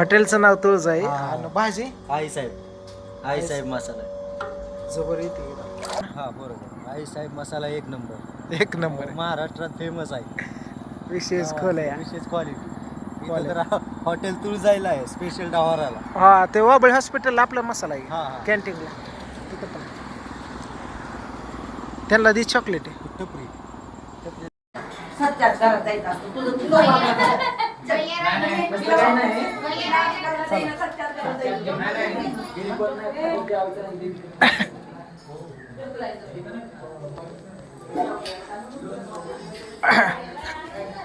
हॉटेलचं नाव तुळज आहे. हा. आणि भाजी? आई साहेब. आई साहेब मसाला. जबर येते. हा बरोबर. आई साहेब मसाला एक नंबर. एक नंबर आहे. महाराष्ट्रात फेमस आहे. विशेष खोल आहे विशेष क्वालिटी Quality. तर हॉटेल तुळजायला आहे स्पेशल डावाराला हा ते वाबळे हॉस्पिटल आपला मसाला आहे. हा हा. कॅन्टीनला तिथं पण त्यांना दी चॉकलेट आहे टपरी. सत्यात घरात जायचं असतं. तुझं बाबा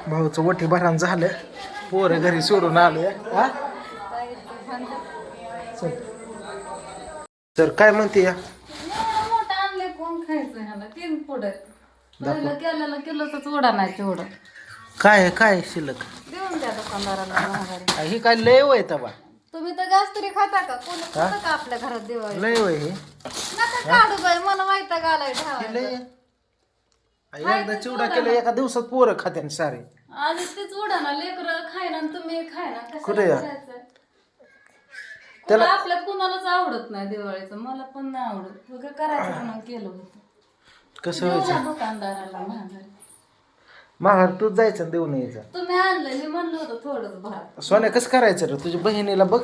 भाऊचं वटी भरान झालं पोरं घरी सोडून आलोय. हा? चल. तर काय म्हणते या? मोठं आणले कोण खायचं ह्याला तीन पुढे पहिलं केलेलं किलोच उडा नाही तेवढं काय काय शिल्लक? दुकानदाराला महागारी ही काय लय वय तबा तुम्ही तर गॅस तरी खाता का? कोणी खाता का आपल्या घरात दिवाळी? लय वय हे नका काढू बाई मला माहिती घालाय हे ठेवायला. लय आई, एकदा चिवडा केला एका दिवसात पोरं खात्यान सारे. आधी तेच उडा ना लेकर खायना आणि तुम्ही खायना कशाला कुठे या? करायचं? कुणाला आपल्यात कुणालाच आवडत नाही दिवाळीचं. मला पण नाही आवडत. करायचं म्हणून केलं होतं. कसं व्हायचं? दुकानदाराला महागारी माघार तूच जायचं आणि देऊन यायचं. तुम्ही आणलं मी म्हणलं होतं थोडंच भात. सोन्या कसं करायचं रे? तुझ्या बहिणीला बघ.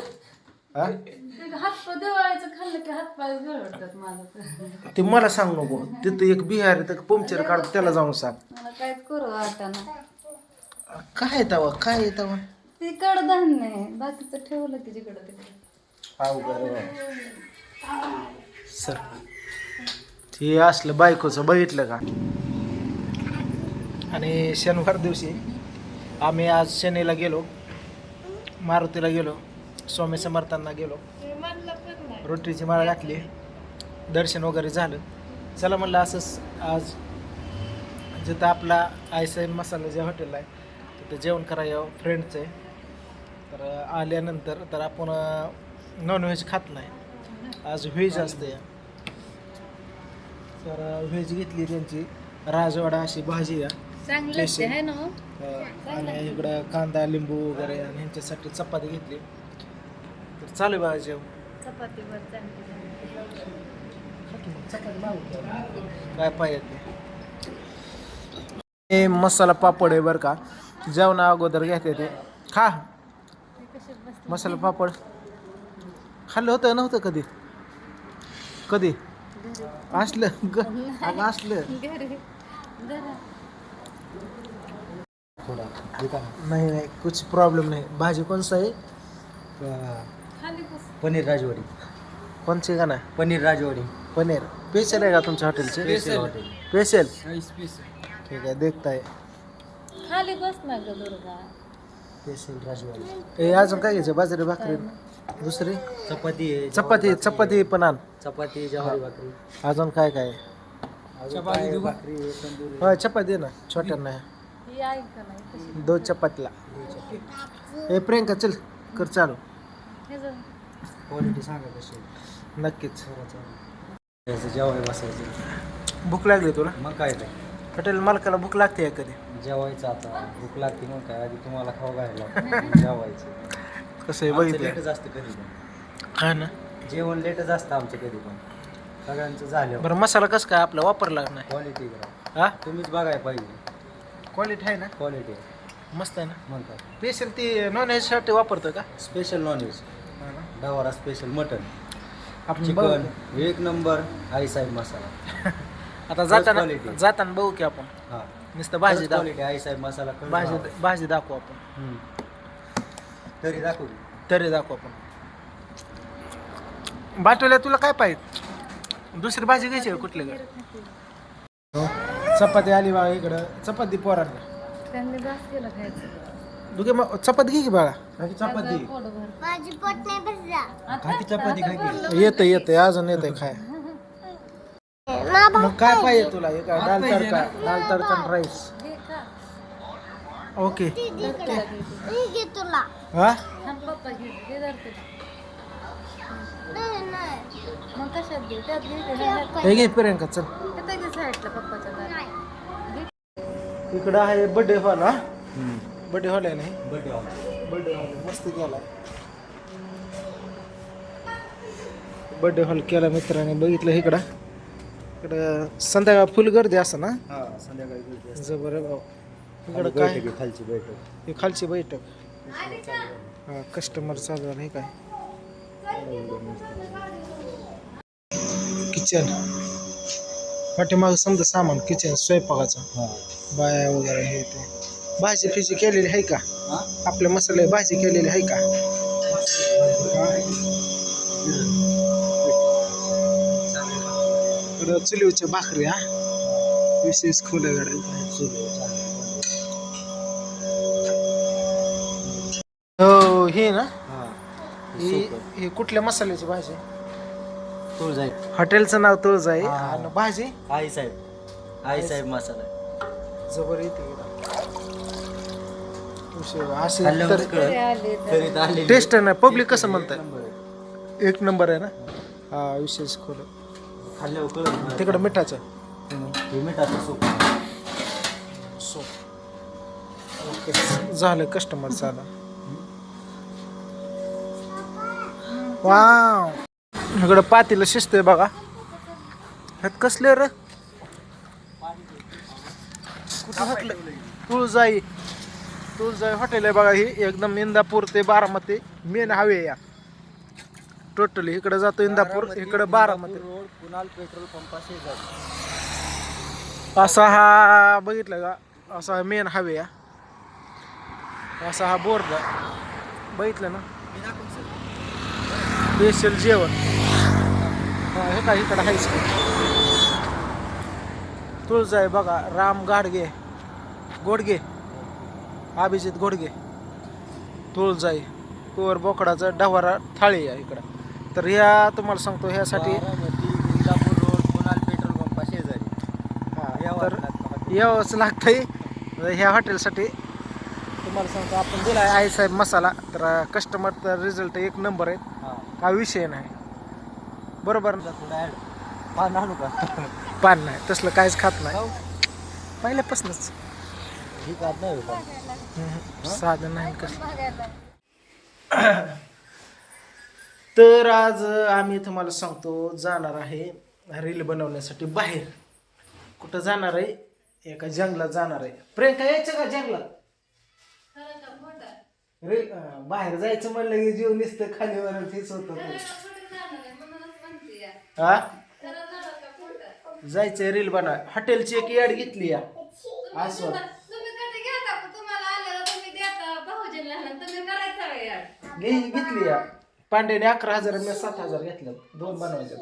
हा? ते हातपाय दिवाळीचं खाल्लं की हातपाय गळवतात माझं तर. ते मला सांग नको. तिथं एक बिहार तर पंक्चर काढ त्याला जाऊन सांग. मला काहीच करू वाटाना काय तवा? काय तवा? ते कडधान्य आहे. बाकीचं ठेवलं की जिकडं तिकडे. सर ते असलं बायकोचं बघितलं का? आणि शनिवार दिवशी आम्ही आज शनीला गेलो मारुतीला गेलो स्वामी समर्थांना गेलो. रोटीची माळ घातली दर्शन वगैरे झालं. चला म्हणलं असंच आज जिथं आपला आयसाईन मसाला जे हॉटेल आहे तिथं जेवण करायला फ्रेंडचं आहे. तर आल्यानंतर तर आपण नॉनव्हेज खात नाही. आज व्हेज असते. तर व्हेज घेतली त्यांची. राजवाडा अशी भाजी आहे. चांगलं असते, आहे ना? अं, आणि इकडं कांदा लिंबू वगैरे आणि ह्यांच्यासाठी चपाती घेतली. तर चालू बघा जेवण. चपातीवर काय पाहिजे हे मसाला पापड आहे बरं का. जेवणा अगोदर घेते ते. खा. मसाला पापड. खाल्लं होतं नव्हतं कधी? कधी? असलं ग अगं असलं. नाही नाही कुछ प्रॉब्लेम नाही. भाजी कोणचं आहे? खाली बस पनीर राजवाडी. कोणची का ना पनीर राजवाडी. पनीर. स्पेशल आहे का तुमच्या हॉटेलचे स्पेशल हॉटेल स्पेशल ठीक आहे देखताय. खाली बस ना ग दुर्गा. स्पेशल राजवाडी. हे अजून काय घ्यायचं? बाजरी भाकरी दुसरी? चपाती आहे चपाती चपाती पण आण. चपाती जवारी भाकरी. अजून काय काय? अजून काय भाकरी आहे, तंदुरी चपाती ना. छोट्यांना. दोन चपातीला. हे प्रियंका चल कर चालू. हे जर क्वालिटी सांगा कशी. नक्कीच. यायचं जेवाय बसायचं. भूक लागली तुला? मग काय काय हॉटेल मालकाला भूक लागते का कधी? जेवायचं आता. भूक लागते मग काय? आधी तुम्हाला खाऊ घायला जेवायचं. कसं आहे बघितलं. लेटच असतं कधी पण. हा ना? जेवण लेटच असतं आमचं कधी पण. सगळ्यांचं झालं बरं मसाला कसं काय आपला वापरला नाही? क्वालिटी करा हा? तुम्हीच बघाय पाहिजे. क्वालिटी आहे ना? क्वालिटी मस्त आहे ना? काय? स्पेशल ती नॉन व्हेजसाठी वापरतो का? स्पेशल नॉनव्हेज डवारा स्पेशल मटन आपण बघू. चिकन एक नंबर आई साहेब मसाला. आता जाताना quality. जाताना बघू की आपण. हा. नुसतं भाजी दाखवू. क्वालिटी आई साहेब मसाला भाजी भाव. भाजी दाखवू आपण. हम्म. तरी दाखवू. तरी दाखवू आपण. बाटवल्या तुला काय पाहिजे? दुसरी भाजी घ्यायची आहे कुठली? गं? चपाती आली बाळा इकडं. चपाती पोरांना. त्यांनी जास्त केलं खायचं. दुखे मग चपाती घे की बाळा. खाकी चपाती. पोट भर खाकी चपाती खाकी. येतं येतं अजून येतंय खाय. मग काय पाहिजे तुला? हे काय दाल तडका दाल तडका आणि राईस घे ओके. तुला. हा? थांब पप्पा घे घे धरते. मग कशात घे त्यात घे का? ह्याच्यात? हे घे प्रियंका चल. साईडला पप्पाच्या. इकडं आहे बर्थडे हॉल हा? बर्थडे हॉल आहे नाही बर्थडे बर्थडे हॉल मस्त केला बर्थडे हॉल केला मित्राने बघितलं इकडं? इकडं संध्याकाळ फुल गर्दी असं ना? हा संध्याकाळी गर्दी असते. जबर इकडं बैठक काय? आहे, खालची बैठक. ही खालची बैठक. हा कस्टमर चालू झालं हे काय? किचन पाठीमाग समजा सामान किचन स्वयंपाकाचं. बाया वगैरे हे ते. भाजी फिजी केलेली आहे का? आपले मसाले भाजी केलेली आहे का? चुलीवच्या भाकरी हा? विशेष खोल्या गाड्या हो हे ना? ही कुठल्या मसाल्याची भाजी? तूळ जाईल हॉटेलचं नाव तुळज आहे हा. आणि भाजी? आई साहेब. आई साहेब मसाला. जबर येते. उशीर. अशी तर. आले. टेस्ट आहे ना? पब्लिक कसं आहे. एक नंबर आहे ना? हा विशेष खोल खाल्ल्यावर कळलं. तिकडं मिठाचं. हे मिठाचं सूप. So okay. झालं कस्टमर आला वाव इकडं पातीला शिजतंय बघा. ह्यात कसले र? कुठं घातलं तुळजाई. तुळजाई हॉटेल आहे बघा ही. एकदम इंदापूर ते बारामती. मेन हावे या. टोटली इकडे जातो इंदापूर इकडे बारामती. रोड कुणाल पेट्रोल पंपा असा हा बघितलं का? असा मेन हावे या असा हा बोर्ड बघितलं ना? स्पेशल जेवण. हा, हे काय इकडं आहेच तुळजा आहे बघा राम गाडगे गोडगे अभिजित गोडगे तुळजाई कुवर बोकडाचं डवारा थाळी आहे इकडं. तर ह्या तुम्हाला सांगतो ह्यासाठी बारामती इंदापूर रोड कुणाल पेट्रोल पंपा शेजारी हा, तर लागतं. यावंच लागतंय. ह्या हॉटेलसाठी तुम्हाला सांगतो आपण दिला आहे साहेब मसाला तर कस्टमरचा रिझल्ट एक नंबर आहे. हा. काय विषय नाही. बरोबर. ना? थोडा ॲड पान आणू का? पान नाही तसलं काहीच खात नाही? पहिल्यापासूनच. ही खात नाही हो पान. हम्म, साधं नाही कसं तर आज आम्ही तुम्हाला सांगतो जाणार आहे रील बनवण्यासाठी बाहेर. कुठं जाणार आहे? एका जंगलात जाणार आहे. प्रियंका यायचं का जंगलात? रील अं, बाहेर जायचं म्हणलं की जीव नुसतं खालीवर हेच होत हा? जायचंय रील बनवा हॉटेलची एक याड घेतली या. असं. घे घेतली या. पांड्याने अकरा हजार मी सात हजार घेतलं दोन बनवायचे.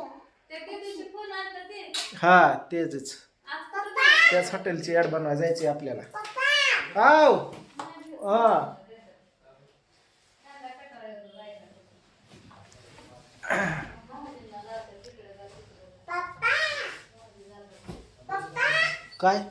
हा तेच त्याच हॉटेलची ॲड बनवाय जायची आपल्याला. आव हा. काय